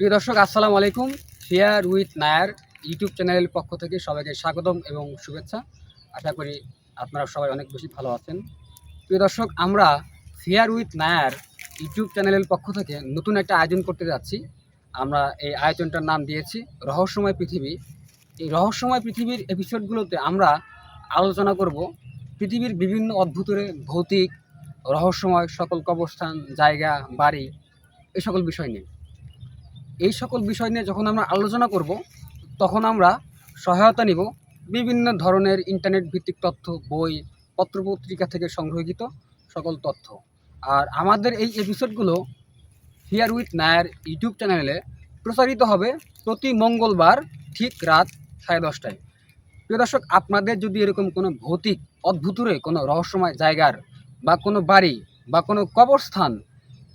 প্রিয় দর্শক, আসসালামু আলাইকুম। ফেয়ার উইথ নায়ার ইউটিউব চ্যানেলের পক্ষ থেকে সবাইকে স্বাগতম এবং শুভেচ্ছা। আশা করি আপনারা সবাই অনেক বেশি ভালো আছেন। প্রিয় দর্শক, আমরা ফেয়ার উইথ নায়ার ইউটিউব চ্যানেলের পক্ষ থেকে নতুন একটা আয়োজন করতে যাচ্ছি। আমরা এই আয়োজনটার নাম দিয়েছি, রহস্যময় পৃথিবী। এই রহস্যময় পৃথিবীর এপিসোডগুলোতে আমরা আলোচনা করব পৃথিবীর বিভিন্ন অদ্ভুতের ভৌতিক, রহস্যময় সকল কবরস্থান, জায়গা, বাড়ি এই সকল বিষয় নিয়ে। এই সকল বিষয় নিয়ে যখন আমরা আলোচনা করব, তখন আমরা সহায়তা নিব বিভিন্ন ধরনের ইন্টারনেট ভিত্তিক তথ্য, বই, পত্রপত্রিকা থেকে সংগ্রহীত সকল তথ্য। আর আমাদের এই এপিসোডগুলো হিয়ার উইথ নায়ার ইউটিউব চ্যানেলে প্রচারিত হবে প্রতি মঙ্গলবার ঠিক রাত সাড়ে দশটায়। প্রিয় দর্শক, আপনাদের যদি এরকম কোনো ভৌতিক অদ্ভুতুরে কোনো রহস্যময় জায়গার বা কোনো বাড়ি বা কোনো কবরস্থান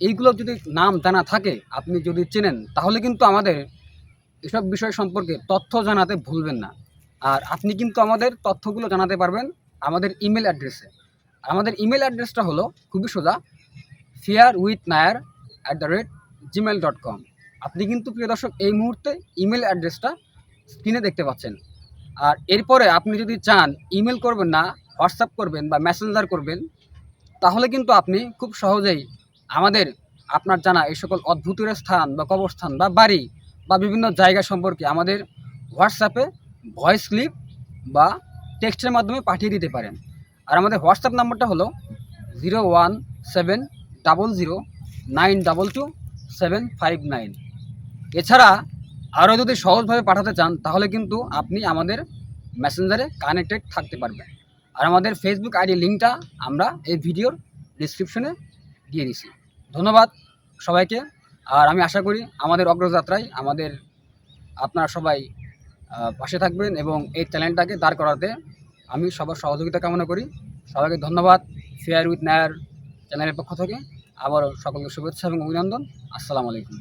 এইগুলো যদি নাম জানা থাকে, আপনি যদি চেনেন, তাহলে কিন্তু আমাদের এসব বিষয় সম্পর্কে তথ্য জানাতে ভুলবেন না। আর আপনি কিন্তু আমাদের তথ্যগুলো জানাতে পারবেন আমাদের ইমেল অ্যাড্রেসে। আমাদের ইমেল অ্যাড্রেসটা হলো খুবই সোজা fair with Nair at the rate Gmail dot com আপনি কিন্তু প্রিয় দর্শক, এই মুহূর্তে ইমেল অ্যাড্রেসটা স্ক্রিনে দেখতে পাচ্ছেন। আর এরপরে আপনি যদি চান ইমেল করবেন না, হোয়াটসঅ্যাপ করবেন বা মেসেঞ্জার করবেন, তাহলে কিন্তু আপনি খুব সহজেই আমাদের আপনার জানা এই সকল অদ্ভুতের স্থান বা কবরস্থান বা বাড়ি বা বিভিন্ন জায়গা সম্পর্কে আমাদের হোয়াটসঅ্যাপে ভয়েস ক্লিপ বা টেক্সটের মাধ্যমে পাঠিয়ে দিতে পারেন। আর আমাদের হোয়াটসঅ্যাপ নাম্বারটা হলো zero one seven double zero nine double two seven five nine. এছাড়া আরও যদি সহজভাবে পাঠাতে চান, তাহলে কিন্তু আপনি আমাদের মেসেঞ্জারে কানেক্টেড থাকতে পারবেন। আর আমাদের ফেসবুক আইডি লিঙ্কটা আমরা এই ভিডিওর ডিসক্রিপশনে দিয়ে দিছি। ধন্যবাদ সবাইকে। আর আমি আশা করি আমাদের অগ্রযাত্রায় আমাদের আপনারা সবাই পাশে থাকবেন এবং এই চ্যানেলটাকে দাঁড় করাতে আমি সবার সহযোগিতা কামনা করি। সবাইকে ধন্যবাদ। ফেয়ার উইথ নায়ার চ্যানেলের পক্ষ থেকে। আবারও সকলকে শুভেচ্ছা এবং অভিনন্দন। আসসালামু আলাইকুম।